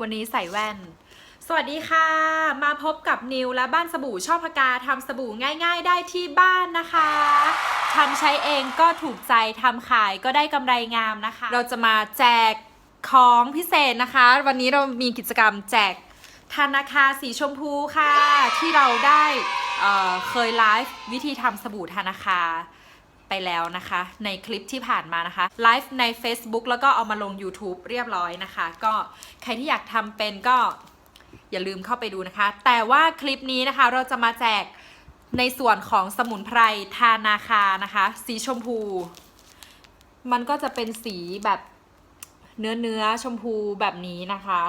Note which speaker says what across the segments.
Speaker 1: วันนี้ใส่แว่น สวัสดีค่ะ มาพบกับนิวและบ้านสบู่ชอบพกาทำสบู่ง่าย ๆ ได้ที่บ้านนะคะทำใช้เองก็ถูกใจทำขายก็ได้กำไรงามนะคะ เราจะมาแจกของพิเศษนะคะ วันนี้เรามีกิจกรรมแจกธนาคาสีชมพูค่ะ ที่เราได้เเคยไลฟ์วิธีทำสบู่ธนาคา ไปแล้วนะคะ ในคลิปที่ผ่านมานะคะไลฟ์ใน Facebook แล้วก็เอามาลง YouTube เรียบร้อยนะคะ ก็ใครที่อยากทำเป็นก็อย่าลืมเข้าไปดูนะคะ แต่ว่าคลิปนี้นะคะเราจะมาแจกในส่วนของสมุนไพรทานาคานะคะ สีชมพู มันก็จะเป็นสีแบบเนื้อเนื้อชมพูแบบนี้นะคะ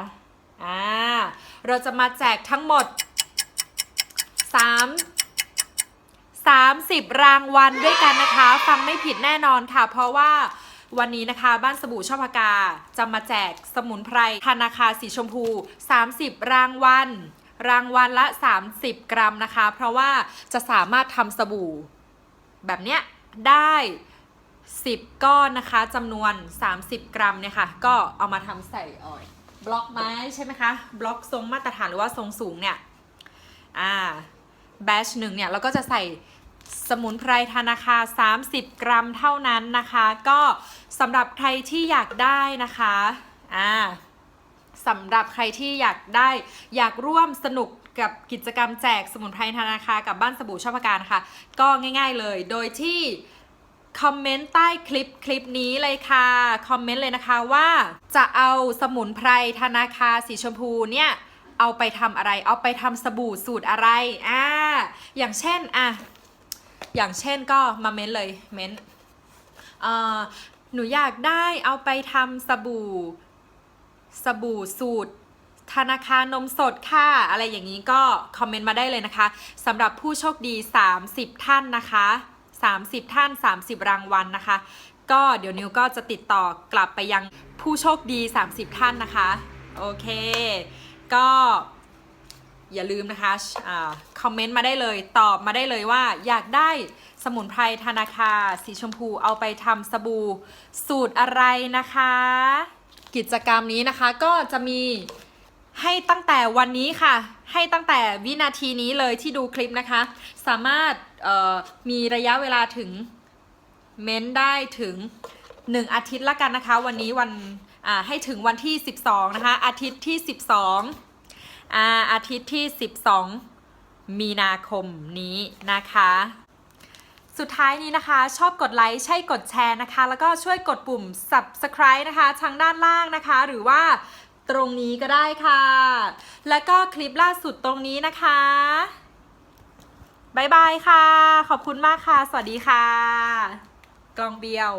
Speaker 1: อ่าเราจะมาแจกทั้งหมด 3 30 รางวัลด้วยกันนะคะ ฟังไม่ผิดแน่นอนค่ะ เพราะว่าวันนี้นะคะ บ้านสบู่ชอบพกา จะมาแจกสมุนไพรธนาคาสีชมพู 30 รางวัลรางวัลละ 30 กรัมนะคะ เพราะว่าจะสามารถทำสบู่ แบบเนี้ยได้ 10 ก้อนนะคะจำนวน 30 กรัมเนี่ยค่ะ ก็เอามาทำใส่ออยบล็อกไม้ใช่ไหมคะ บล็อกทรงมาตรฐานหรือว่าทรงสูงเนี่ย อ่าแบชหนึ่งเนี่ย เราก็จะใส่ สมุนไพรธนาคา 30 กรัมเท่านั้นนะคะ ก็สำหรับใครที่อยากได้นะคะอ่าสำหรับใครที่อยากได้อยากร่วมสนุกกับกิจกรรมแจกสมุนไพรธนาคากับบ้านสบู่ชอบประการนะคะก็ง่าย ๆเลย โดยที่คอมเมนต์ใต้คลิปคลิปนี้เลยค่ะ คอมเมนต์เลยนะคะว่าจะเอาสมุนไพรธนาคาสีชมพูเนี่ยเอาไปทำอะไร เอาไปทำสบู่สูตรอะไรอ่าอย่างเช่นอะ อย่างเช่นก็มาเม้นเลยเม้นหนูอยากได้เอาไปทำสบู่ สบู่สูตร ธนาคารนมสดค่ะ อะไรอย่างนี้ก็คอมเมนต์มาได้เลยนะคะสำหรับผู้โชคดี 30 ท่านนะคะ 30 ท่าน 30 รางวัลนะคะ ก็เดี๋ยวนิวก็จะติดต่อกลับไปยังผู้โชคดี 30 ท่านนะคะ โอเค ก็ อย่าลืมนะคะอาคอมเมนต์มาได้เลย ตอบมาได้เลยว่า อยากได้สมุนไพรธนาคา สีชมพูเอาไปทำสบู่สูตรอะไรนะคะ กิจกรรมนี้นะคะก็จะมีให้ตั้งแต่วันนี้ค่ะ ให้ตั้งแต่วินาทีนี้เลยที่ดูคลิปนะคะ สามารถมีระยะเวลาถึงเม้นได้ถึง 1 อาทิตย์ละกันนะคะ วันนี้วันให้ถึงวันที่ 12 นะคะ อาทิตย์ที่ 12 อาอาทิตย์ที่ 12 มีนาคมนี้นะคะ สุดท้ายนี้นะคะ ชอบกดไลค์ ใช่กดแชร์นะคะ แล้วก็ช่วยกดปุ่ม subscribe นะคะ ทางด้านล่างนะคะ หรือว่าตรงนี้ก็ได้ค่ะ แล้วก็คลิปล่าสุดตรงนี้นะคะบายบายค่ะ ขอบคุณมากค่ะ สวัสดีค่ะ กลองเบียว